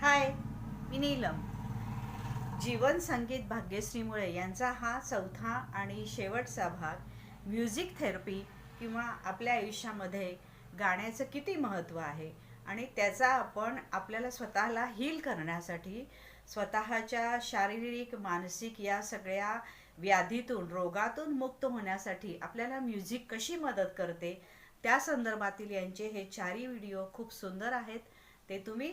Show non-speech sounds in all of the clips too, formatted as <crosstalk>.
हाय मी नीलम. जीवन संगीत भाग्यश्रीमुळे यांचा हा चौथा आणि शेवटचा भाग म्युझिक थेरपी किंवा आपल्या आयुष्यामध्ये गाण्याचं किती महत्त्व आहे आणि त्याचा आपण आपल्याला स्वतःला हील करण्यासाठी स्वतःच्या शारीरिक मानसिक या सगळ्या व्याधीतून रोगातून मुक्त होण्यासाठी आपल्याला म्युझिक कशी मदत करते त्या संदर्भातील यांचे हे चारही व्हिडिओ खूप सुंदर आहेत. ते तुम्ही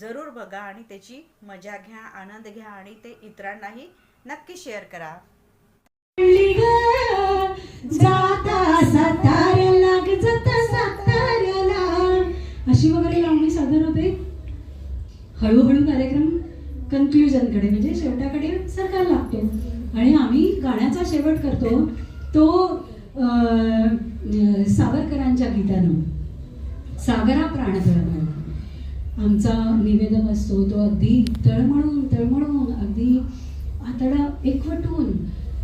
जरूर बघा आणि त्याची मजा घ्या आनंद घ्या आणि ते इतरांनाही नक्की शेअर करा. अशी वगैरे लावणी सादर होते. हळूहळू कार्यक्रम कन्क्लुजनकडे म्हणजे शेवटाकडे सरकार लागतो. आणि आम्ही गाण्याचा शेवट करतो तो सावरकरांच्या गीतानं. सागरा प्राणतळमळ आमचा निवेदन असतो तो अगदी तळमळून तळमळून अगदी आतडा एकवटून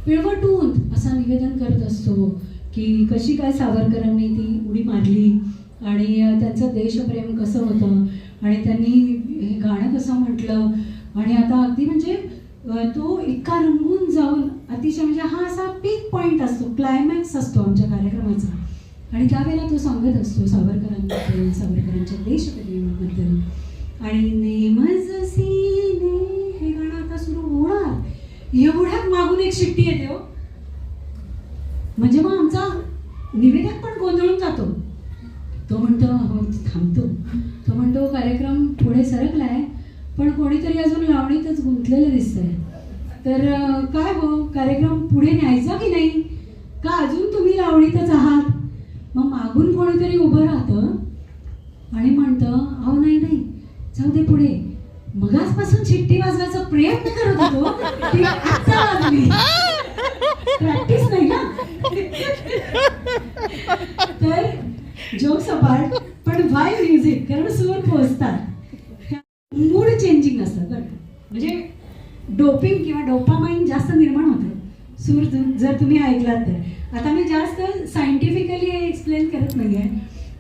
पिळवटून असा निवेदन करत असतो की कशी काय सावरकरांनी ती उडी मारली आणि त्यांचं देशप्रेम कसं होतं आणि त्यांनी हे गाणं कसं म्हटलं आणि आता अगदी म्हणजे तो इतका रंगून जाऊन अतिशय म्हणजे हा असा पीक पॉईंट असतो क्लायमॅक्स असतो आमच्या कार्यक्रमाचा. आणि त्यावेळेला तो सांगत असतो सावरकरांबद्दल सावरकरांच्या देशप्रेमाबद्दल. आणि नेमज सीने हे गाणं आता सुरू होणार एवढ्यात मागून एक शिट्टी येते हो. म्हणजे मग आमचा निवेदक पण गोंधळून जातो. तो म्हणतो हो थांबतो. तो म्हणतो कार्यक्रम पुढे सरकलाय पण कोणीतरी अजून लावणीतच गुंतलेलं दिसतंय. तर काय हो? कार्यक्रम पुढे न्यायचा की नाही? का अजून तुम्ही लावणीतच आहात? मग मागून कोणीतरी उभं राहतं आणि म्हणतं अहो नाही नाही जाऊ दे पुढे. मगासपासून चिठ्ठी वाजवायचा प्रयत्न करत होतो ती आत्ता वाजली. प्रॅक्टिस नाही ना? तर जोक सपाट पण वाय म्युझिक कारण सूर पोहोचतात मूड चेंजिंग असतं बरं म्हणजे डोपिंग किंवा डोपामाइन जास्त निर्माण होतं. सूर जर तुम्ही ऐकलात तर. आता मी जास्त सायंटिफिकली एक्सप्लेन करत नाही आहे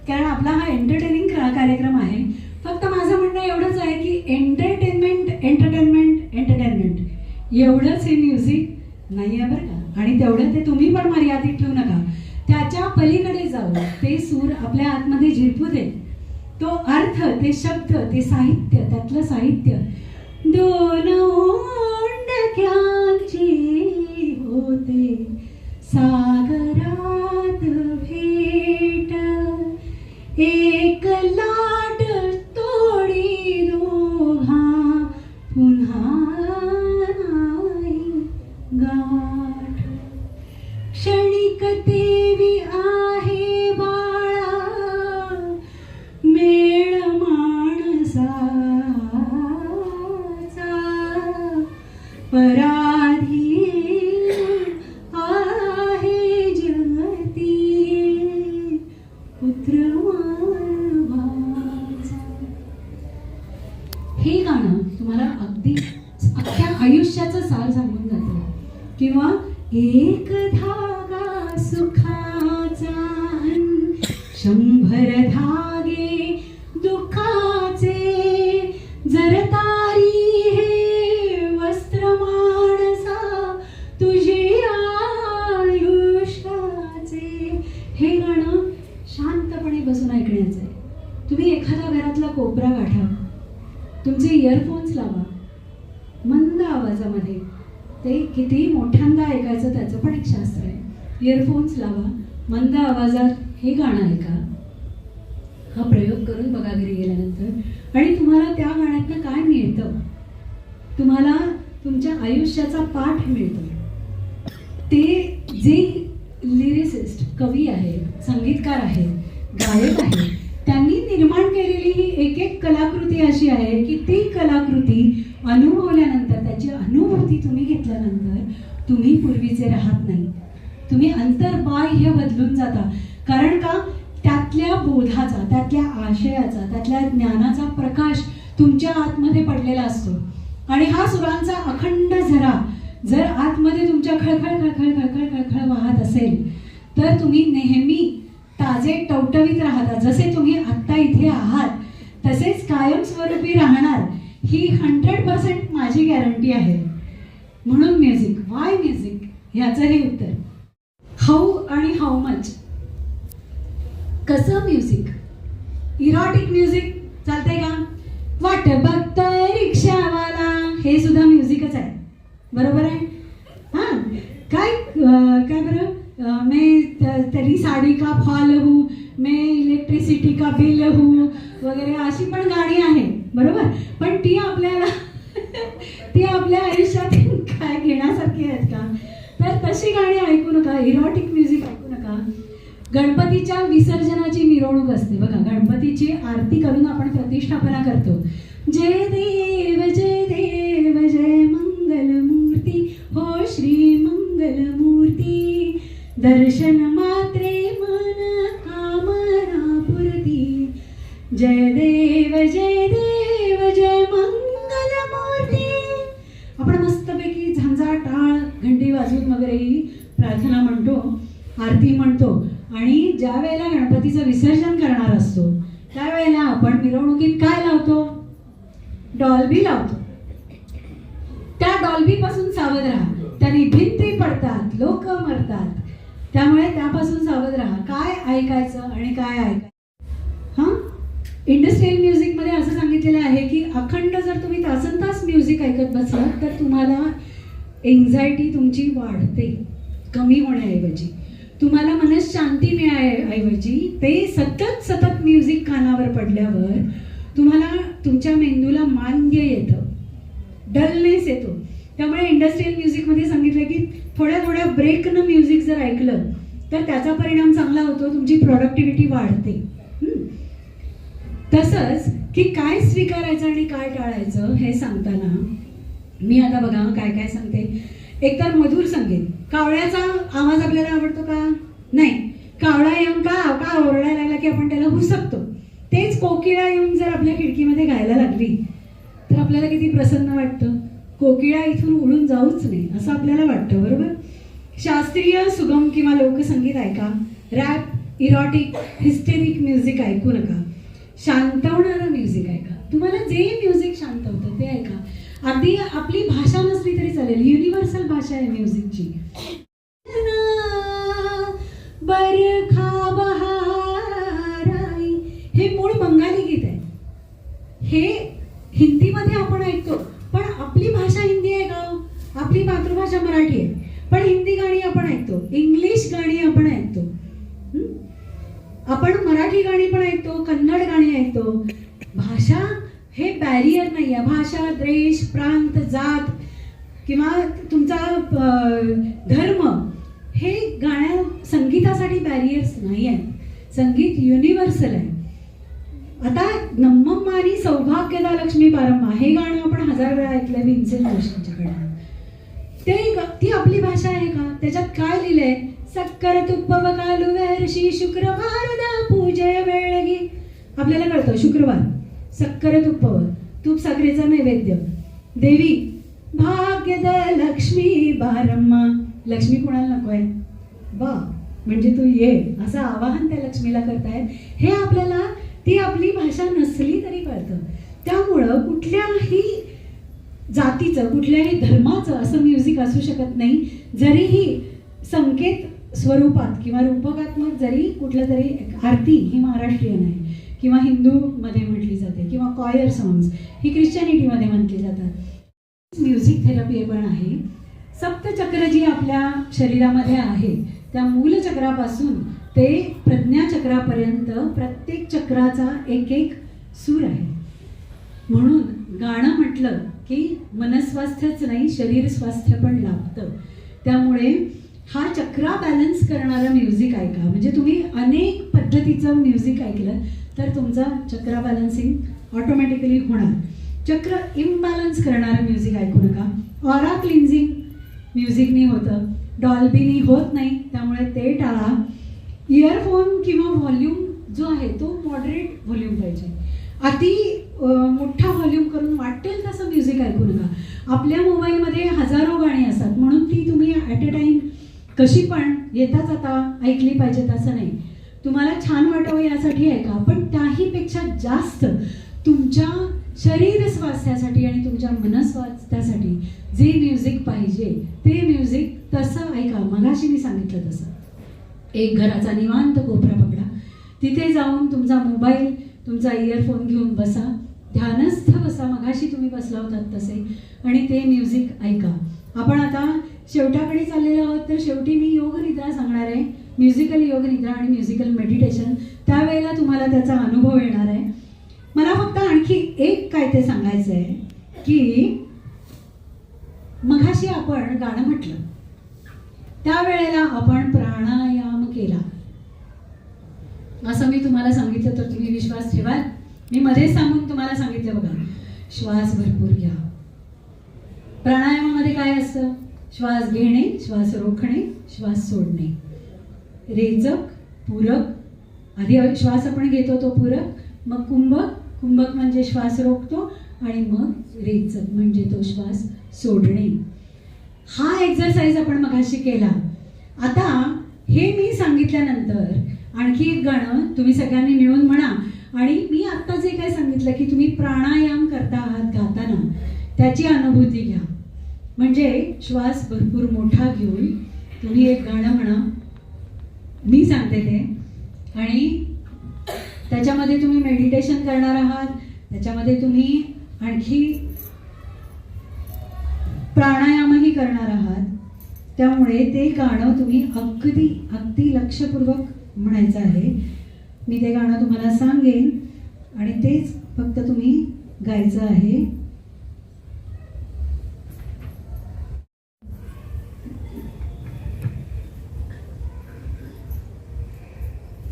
कारण आपला हा एंटरटेनिंग कार्यक्रम आहे. फक्त माझं म्हणणं एवढंच आहे की एंटरटेनमेंट एंटरटेनमेंट एंटरटेनमेंट एवढंच हे म्युझिक नाही आहे बरं का. आणि तेवढं ते तुम्ही पण मर्यादित ठेवू नका. त्याच्या पलीकडे जाऊ ते सूर आपल्या आतमध्ये झिरपू दे. तो अर्थ ते शब्द ते साहित्य त्यातलं साहित्य. दोन होते. सागरात Suka. जे लिरिसिस्ट कवी आहेत संगीतकार आहेत गायक आहे त्यांनी निर्माण केलेली ही एक एक कलाकृती अशी आहे की ती कलाकृती अनुभवल्यानंतर त्याची अनुभूती तुम्ही घेतल्यानंतर तुम्ही पूर्वीचे राहत नाही. तुम्ही अंतर्बाह्य बदलून जाता. कारण का? त्यातल्या बोधाचा त्यातल्या आशयाचा त्यातल्या ज्ञानाचा प्रकाश तुमच्या आतमध्ये पडलेला असतो. आणि हा सुरांचा अखंड झरा जर आतमध्ये तुमच्या खळखळ खळखळ खळखळ खळखळ वाहत असेल तर तुम्ही नेहमी ताजे टवटवीत राहता. जसे तुम्ही आत्ता इथे आहात तसेच कायमस्वरूपी राहणार ही हंड्रेड पर्सेंट माझी गॅरंटी आहे. म्हणून म्युझिक वाय म्युझिक ह्याचं हे उत्तर. हाऊ आणि हाऊ मच कसं म्युझिक इरॉटिक म्युझिक चालतंय का? वाट बघतोय रिक्षावाला हे सुद्धा म्युझिकच आहे. बरोबर आहे? हां. काय काय बरं? अं, मैं साडी का फॉल हूँ मैं इलेक्ट्रिसिटी का बिल हूँ वगैरे अशी पण गाणी आहे बरोबर? पण ती आपल्याला <laughs> ती आपल्या आयुष्यात काय घेण्यासारखी आहेत का? तर तशी गाणी ऐकू नका इरॉटिक म्युझिक ऐकू नका. गणपतीच्या विसर्जनाची मिरवणूक असते. बघा गणपतीची आरती करून आपण प्रतिष्ठापना करतो. जय देव जय देव मंगल मूर्ती दर्शन मात्रे मन कामना पुरती जय देव जय देव जय मंगल मूर्ती आपण मस्तपैकी झांजा टाळ घंटी वाजवून वगैरेही प्रार्थना म्हणतो आरती म्हणतो आणि ज्या वेळेला गणपतीचं विसर्जन करणार असतो त्यावेळेला आपण मिरवणुकीत काय लावतो डॉल्बी लावतो त्या डॉल्बी पासून सावध राहा त्यांनी भिंती पडतात लोक मरतात त्यामुळे त्यापासून सावध राहा काय ऐकायचं आणि काय ऐकायचं हां इंडस्ट्रियल म्युझिकमध्ये असं सांगितलेलं आहे की अखंड जर तुम्ही तासन तास म्युझिक ऐकत बसलात तर तुम्हाला एन्झायटी तुमची वाढते कमी होण्याऐवजी. तुम्हाला मनस शांती मिळाऐवजी ते सतत सतत म्युझिक कानावर पडल्यावर तुम्हाला तुमच्या मेंदूला मान्य येतं डलनेस येतो. त्यामुळे इंडस्ट्रियल म्युझिकमध्ये सांगितलं की थोड्या थोड्या ब्रेकनं म्युझिक जर ऐकलं तर त्याचा परिणाम चांगला होतो तुमची प्रॉडक्टिव्हिटी वाढते. तसंच की काय स्वीकारायचं आणि काय टाळायचं हे सांगताना मी आता बघा काय काय सांगते. एकतर मधुर संगीत. कावळ्याचा आवाज आपल्याला आवडतो का? नाही. कावळा येऊन का का ओरडायला लागला की आपण त्याला हुसकतो? तेच कोकिळा येऊन जर आपल्या खिडकीमध्ये गायला लागली तर आपल्याला किती प्रसन्न वाटतं? कोकिळा इथून उडून जाऊच नाही असं आपल्याला वाटतं बरोबर? शास्त्रीय सुगम किंवा लोकसंगीत ऐका. रॅप इरॉटिक हिस्टेरिक म्युझिक ऐकू नका. शांतवणारं म्युझिक ऐका. तुम्हाला जे म्युझिक शांतवतं ते ऐका. अगदी आपली भाषा नसली तरी चालेल. युनिव्हर्सल भाषा आहे म्युझिकची बरखा हे मूळ बंगाली गीत आहे. हे हिंदीमध्ये आपण ऐकतो. पण आपली भाषा हिंदी आहे का हो? आपली मातृभाषा मराठी आहे. पण हिंदी गाणी आपण ऐकतो. इंग्लिश गाणी आपण ऐकतो. आपण मराठी गाणी पण ऐकतो कन्नड गाणी ऐकतो. भाषा हे बॅरियर नाही आहे भाषा देश प्रांत जात किंवा तुमचा धर्म हे गाण्या संगीतासाठी बॅरियर्स नाही आहेत संगीत युनिव्हर्सल आहे. आता नम्मम्मानी सौभाग्यदा लक्ष्मी पारंबा हे गाणं आपण हजार वेळा ऐकलंय भीमसेन जोशींच्याकडे ते ती आपली भाषा आहे का? त्याच्यात काय लिहिलंय? सक्कर ತುಪ್ಪವ ಕಾಲುವೆ कालू ಶುಕ್ರವಾರದ शुक्रवार दा पूजे वेळगी. आपल्याला कळतं शुक्रवार. सक्कर तुप्प व तूप साखरेचा नैवेद्य. देवी भाग्यद लक्ष्मी बारम्मा. लक्ष्मी कुणाला आहे? बा म्हणजे तू ये. असं आवाहन त्या लक्ष्मीला करतायत. हे आपल्याला ती आपली भाषा नसली तरी कळतं. त्यामुळं कुठल्याही जातीचं कुठल्याही धर्माचं असं म्युझिक असू शकत नाही. जरीही संकेत स्वरूपात किंवा रूपकात्मक जरी कुठलं तरी एक आरती ही महाराष्ट्रीयन आहे. किंवा हिंदूमध्ये म्हटली जाते किंवा कॉयर सॉंग्स ही ख्रिश्चनिटीमध्ये म्हटली जातात. म्युझिक थेरपी पण आहे. सप्तचक्र जी आपल्या शरीरामध्ये आहे त्या मूलचक्रापासून ते प्रज्ञाचक्रापर्यंत प्रत्येक चक्राचा एक एक सूर आहे. म्हणून गाणं म्हटलं की मनस्वास्थ्यच नाही शरीर स्वास्थ्य पण लाभतं. त्यामुळे हा चक्रा बॅलन्स करणारं म्युझिक ऐका म्हणजे तुम्ही अनेक पद्धतीचं म्युझिक ऐकलं तर तुमचा चक्रा बॅलन्सिंग ऑटोमॅटिकली होणार. चक्र इम्बॅलन्स करणारं म्युझिक ऐकू नका. ऑरा क्लिन्झिंग म्युझिकनी होतं. डॉल्बीनी होत नाही त्यामुळे ते टाळा. इयरफोन किंवा व्हॉल्यूम जो आहे तो मॉडरेट व्हॉल्यूम पाहिजे. अति मोठा व्हॉल्यूम करून वाटेल तसं म्युझिक ऐकू नका. आपल्या मोबाईलमध्ये हजारो गाणी असतात म्हणून ती तुम्ही ॲट अ टाईम कशी पण येता जाता ऐकली पाहिजेत असं नाही. तुम्हाला छान वाटावं यासाठी ऐका पण त्याहीपेक्षा जास्त तुमच्या शरीर स्वास्थ्यासाठी आणि तुमच्या मनस्वास्थ्यासाठी जे म्युझिक पाहिजे ते म्युझिक तसं ऐका. मगाशी मी सांगितलं तसं. एक घराचा निवांत कोपरा पकडा. तिथे जाऊन तुमचा मोबाईल तुमचा इयरफोन घेऊन बसा. ध्यानस्थ बसा. मगाशी तुम्ही बसला होतात तसे. आणि ते म्युझिक ऐका. आपण आता शेवटाकडे चाललेलो आहोत तर शेवटी मी योग निद्रा सांगणार आहे. म्युझिकल योग निद्रा आणि म्युझिकल मेडिटेशन त्यावेळेला तुम्हाला त्याचा अनुभव येणार आहे. मला फक्त आणखी एक काय ते सांगायचं आहे की मघाशी आपण गाणं म्हटलं. त्यावेळेला आपण प्राणायाम केला. असं मी तुम्हाला सांगितलं तर तुम्ही विश्वास ठेवाल? मी मध्येच सांगून तुम्हाला सांगितलं बघा. श्वास भरपूर घ्या. प्राणायामामध्ये काय असतं? श्वास घेणे श्वास रोखणे श्वास सोडणे. रेचक पूरक. आधी श्वास आपण घेतो तो पूरक. मग कुंभक कुंभक म्हणजे श्वास रोखतो आणि मग रेचक म्हणजे तो श्वास सोडणे. हा एक्झरसाइज आपण मगाशी केला. आता हे मी सांगितल्यानंतर आणखी एक गाणं तुम्ही सगळ्यांनी मिळून म्हणा. आणि मी आत्ता जे काय सांगितलं की तुम्ही प्राणायाम करता आहात गाताना त्याची अनुभूती घ्या. म्हणजे श्वास भरपूर मोठा घेऊन तुम्ही एक गाणं म्हणा. मी सांगते ते. आणि त्याच्यामध्ये तुम्ही मेडिटेशन करणार आहात. त्याच्यामध्ये तुम्ही आणखी प्राणायामही करणार आहात. त्यामुळे ते गाणं तुम्ही अगदी अगदी लक्षपूर्वक म्हणायचं आहे. मी ते गाणं तुम्हाला सांगेन. आणि तेच फक्त तुम्ही गायचं आहे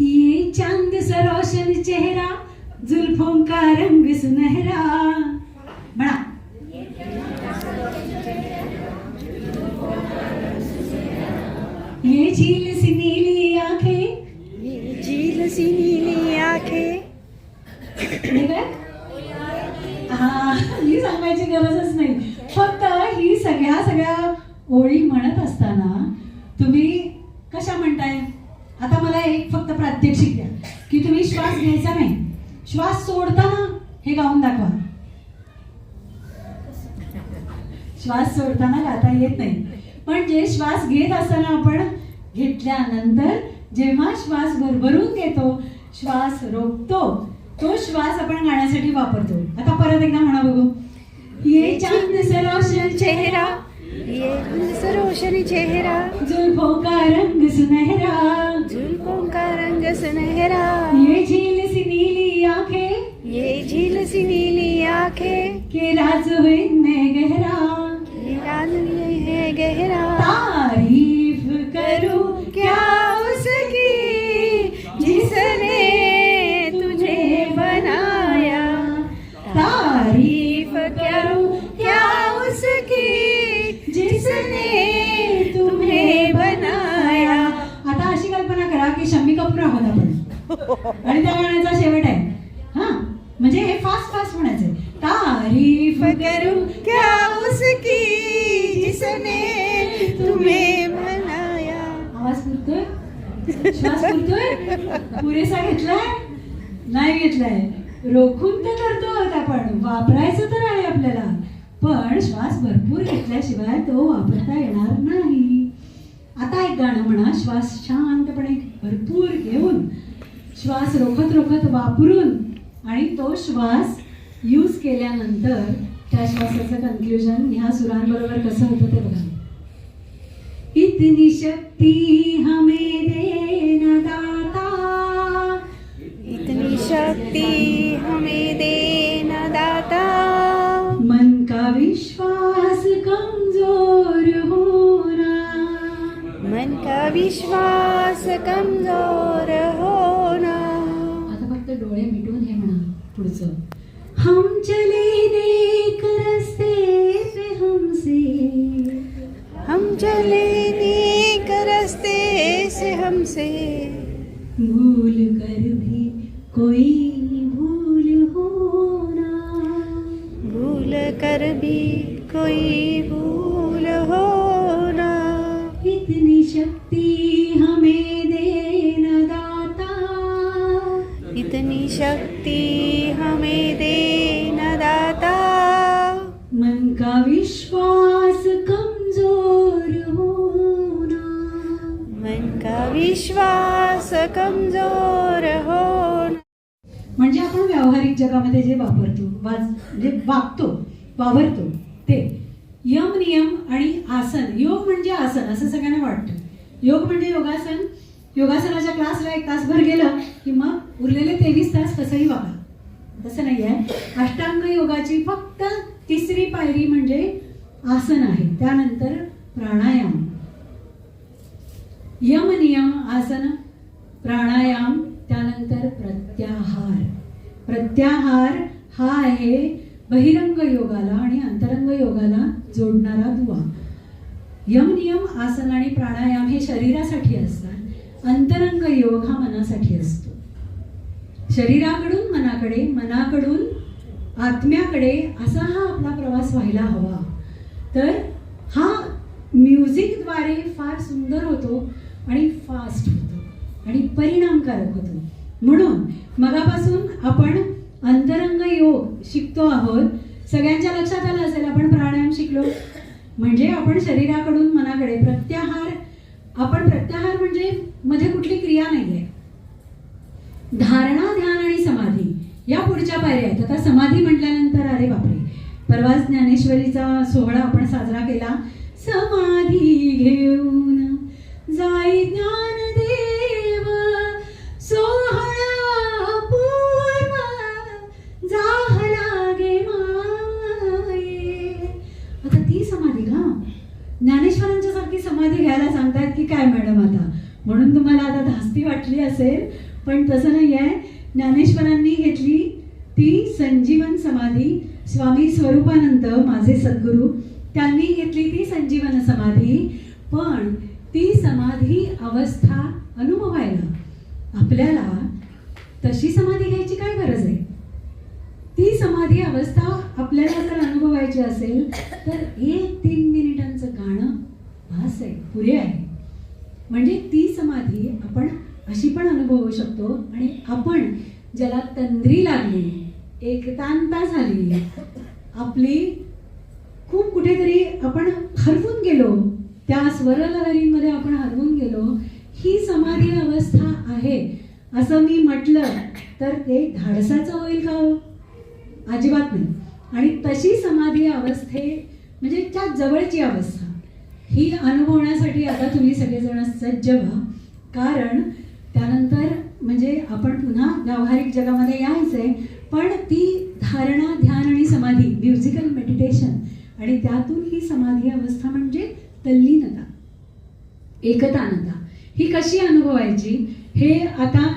ये चांद सा रोशन चेहरा जुल्फों का रंग सुनहरा। म्हणा. ये झील सी नीली आंखें। झील सी नीली आंखें। हे? हा ही सांगायची गरजच नाही. फक्त ही सगळ्या सगळ्या ओळी म्हणत असताना तुम्ही कशा म्हणताय? आता मला एक फक्त प्रात्यक्षिक द्या. की तुम्ही श्वास घ्यायचा नाही. श्वास सोडताना हे गाऊन दाखवा. श्वास सोडताना गाता येत नाही. पण जे श्वास घेत असताना आपण घेतल्यानंतर जेव्हा श्वास भरभरून घेतो श्वास रोखतो तो श्वास आपण गाण्यासाठी वापरतो. आता परत एकदा म्हणा बघू. ये चांद से रोशन चेहरा. ये सरोशनी चेहरा. जुल्फों का रंग सुनहरा. जुल्फों रंग सुनहरा। ये झील सी नीली आंखें। ये झील सी नीली आंखें। के राज में गहरा। ये रान ये है गहरा। तारीफ आणि त्या गाण्याचा शेवट आहे. हा म्हणजे हे फास्ट फास्ट म्हणायचंय. तारीफ करू क्या उसकी जिसने तुम्हें बनाया आवाज पुरतोय? श्वास पुरतोय? पुरेसा घेतलाय? नाही घेतलाय. रोखून तर करतो आपण. वापरायचं तर आहे आपल्याला. पण श्वास भरपूर घेतल्याशिवाय तो वापरता येणार नाही. आता एक गाणं म्हणा. श्वास शांतपणे भरपूर घेऊन श्वास रोखत रोखत वापरून आणि तो श्वास यूज केल्यानंतर त्या श्वासाचं कन्क्ल्युजन ह्या सुरांबरोबर कसं होतं ते बघा. इतनी शक्ति हमें देना दाता. इतनी शक्ति हमें देना दाता. मन का विश्वास कमजोर होना. मन का विश्वास कमजोर फक्त डोळे मिटून हे म्हणा पुढचं. हम चले नेक रस्ते पे हमसे. हम चले नेक रस्ते से हमसे. भूल कर भी कोई भूल होना भूल कर भी कोई भूल नियम आणि आसन. योग म्हणजे आसन असं सगळ्यांना वाटतं. योग म्हणजे योगासन. योगासनाच्या क्लासला एक तासभर गेलं की मग उरलेले तेवीस तास कसंही वागा. तसं नाही आहे. अष्टांग योगाची फक्त तिसरी पायरी म्हणजे आसन आहे. त्यानंतर प्राणायाम. यम नियम आसन प्राणायाम त्यानंतर प्रत्याहार. प्रत्याहार हा आहे बहिरंग योगाला आणि अंतरंग योगाला जोडणारा दुवा. यम नियम आसन आणि प्राणायाम हे शरीरासाठी असतात. अंतरंग योग हा मनासाठी असतो. शरीराकडून मनाकडे मनाकडून आत्म्याकडे असा हा आपला प्रवास व्हायला हवा. तर हा म्युझिकद्वारे फार सुंदर होतो आणि फास्ट होतो आणि परिणामकारक होतो. म्हणून मगापासून आपण अंतरंग योग शिकतो आहोत. सगळ्यांच्या लक्षात आलं असेल आपण प्राणायाम शिकलो. म्हणजे आपण शरीराकडून मनाकडे प्रत्याहार आपण प्रत्याहार म्हणजे मध्ये कुठली क्रिया नाही आहे धारणा ध्यान आणि समाधी या पुढच्या पायऱ्या आहेत. आता समाधी म्हटल्यानंतर अरे बापरे. परवाच ज्ञानेश्वरीचा सोहळा आपण साजरा केला. समाधी घेऊन जाई ज्ञान म्हणून तुम्हाला आता धास्ती वाटली असेल पण तसं नाही आहे ज्ञानेश्वरांनी घेतली ती संजीवन समाधी स्वामी स्वरूपानंद माझे सद्गुरू. त्यांनी घेतली ती संजीवन समाधी पण ती समाधी अवस्था अनुभवायला आपल्याला तशी समाधी घ्यायची काय गरज आहे? ती समाधी अवस्था आपल्याला जर अनुभवायची असेल तर एक तीन मिनिटांचं गाणं भास आहे पुरे आहे. म्हणजे ती समाधी आपण अशी पण अनुभवू शकतो आणि आपण ज्याला तंद्री लागली एकतांता झाली आपली खूप कुठेतरी आपण हरवून गेलो त्या स्वरलहरींमध्ये आपण हरवून गेलो ही समाधी अवस्था आहे. असं मी म्हटलं तर ते धाडसाचं होईल का हो? अजिबात नाही. आणि तशी समाधी अवस्थे म्हणजे त्या जवळची अवस्था ही अनुभवण्यासाठी आता तुम्ही सगळेजण सज्ज व्हा. कारण त्यानंतर म्हणजे आपण पुन्हा व्यावहारिक जगामध्ये यायचंय पण ती धारणा ध्यान आणि समाधी म्युझिकल मेडिटेशन आणि त्यातून ही समाधी अवस्था म्हणजे तल्लीनता एकतानता ही कशी अनुभवायची? हे आता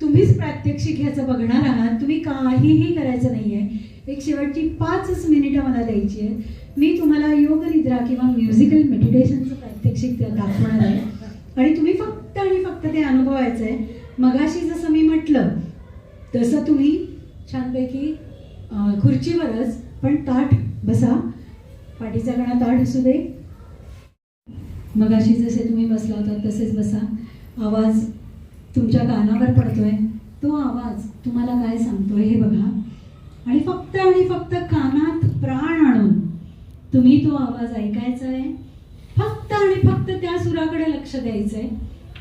तुम्हीच प्रात्यक्षिक ह्याचं बघणार आहात. तुम्ही काहीही करायचं नाही आहे एक शेवटची पाचच मिनिटं मला द्यायची आहेत. मी तुम्हाला योग निद्रा किंवा म्युझिकल मेडिटेशनचं प्रात्यक्षिक दाखवणार आहे. आणि तुम्ही फक्त आणि फक्त ते अनुभवायचं आहे मगाशी जसं मी म्हटलं तसं तुम्ही छानपैकी खुर्चीवरच पण ताठ बसा. पाठीचा कणा ताठ असू दे. मगाशी जसे तुम्ही बसला होता तसेच बसा. आवाज तुमच्या कानावर पडतोय. तो आवाज तुम्हाला काय सांगतोय हे बघा. आणि फक्त आणि फक्त कानात प्राण आणून तुम्ही तो आवाज ऐकायचा आहे फक्त आणि फक्त त्या सुराकडे लक्ष द्यायचं आहे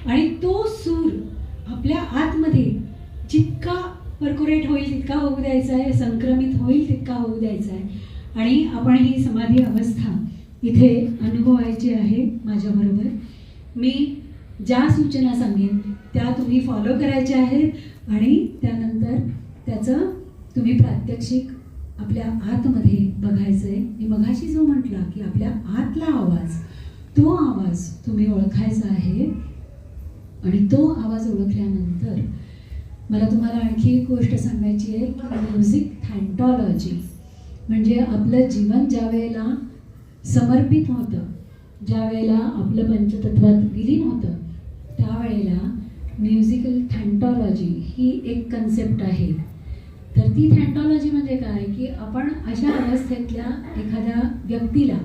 आणि तो सूर आपल्या आतमध्ये जितका परकोरेट होईल तितका होऊ द्यायचा आहे संक्रमित होईल तितका होऊ द्यायचा आहे आणि आपण ही समाधी अवस्था इथे अनुभवायची आहे माझ्याबरोबर मी ज्या सूचना सांगेन त्या तुम्ही फॉलो करायच्या आहेत आणि त्यानंतर त्याचं तुम्ही प्रात्यक्षिक आपल्या आतमध्ये बघायचं आहे मी मघाशी जो म्हटला की आपल्या आतला आवाज तो आवाज तुम्ही ओळखायचा आहे. आणि तो आवाज ओळखल्यानंतर मला तुम्हाला आणखी एक गोष्ट सांगायची आहे. की म्युझिक थँटॉलॉजी म्हणजे आपलं जीवन ज्या वेळेला समर्पित होतं ज्या वेळेला आपलं पंचतत्वात विलीन होतं त्यावेळेला म्युझिकल थँटॉलॉजी ही एक कन्सेप्ट आहे. तर ती थँटॉलॉजी म्हणजे काय की आपण अशा अवस्थेतल्या एखाद्या व्यक्तीला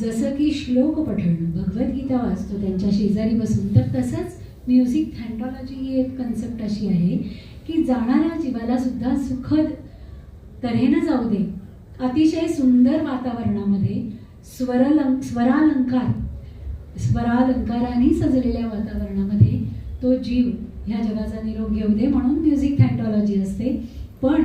जसं की श्लोक पठण भगवद्गीता वाचतो त्यांच्या शेजारी बसून तर तसंच म्युझिक थँटॉलॉजी ही एक कन्सेप्ट अशी आहे की जाणाऱ्या जीवाला सुद्धा सुखद तऱ्हेनं जाऊ दे. अतिशय सुंदर वातावरणामध्ये स्वरलं स्वरालंकार स्वरालंकाराने सजलेल्या वातावरणामध्ये तो जीव ह्या जगाचा निरोप घेऊ दे म्हणून म्युझिक थँटॉलॉजी असते. पण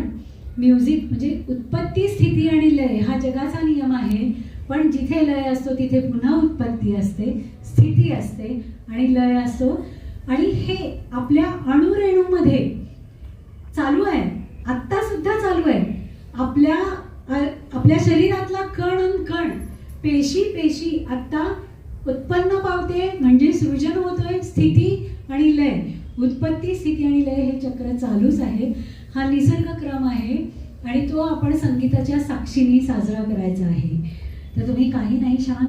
म्युझिक म्हणजे उत्पत्ती स्थिती आणि लय हा जगाचा नियम आहे. पण जिथे लय असतो तिथे पुन्हा उत्पत्ती असते स्थिती असते आणि लय असतो. आणि हे आपल्या अणुरेणूमध्ये चालू आहे. आत्ता सुद्धा चालू आहे. आपल्या आपल्या शरीरातला कण अन कण पेशी पेशी आत्ता उत्पन्न पावते म्हणजे सृजन होतोय स्थिती आणि लय. उत्पत्ती स्थिती आणि लय हे चक्र चालूच आहे. हा निसर्ग क्रम आहे आणि तो आपण संगीताच्या साक्षीने साजरा करायचा आहे. तर तुम्ही काही नाही शांत.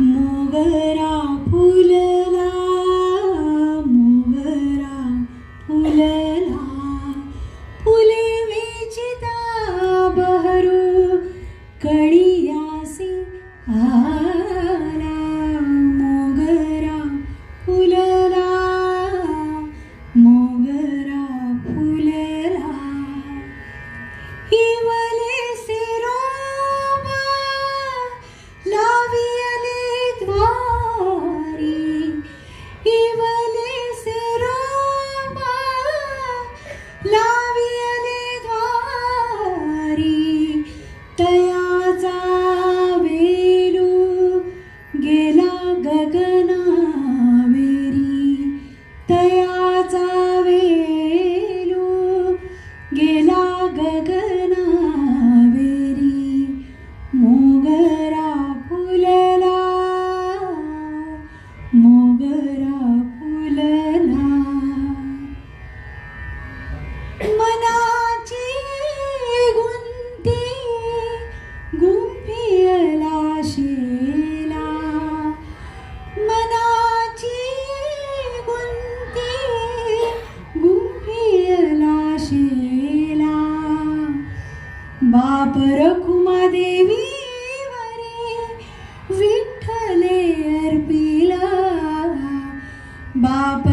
मोगरा फुल बाप रखुमा देवी वरे विठ्ठले अर्पिला बाप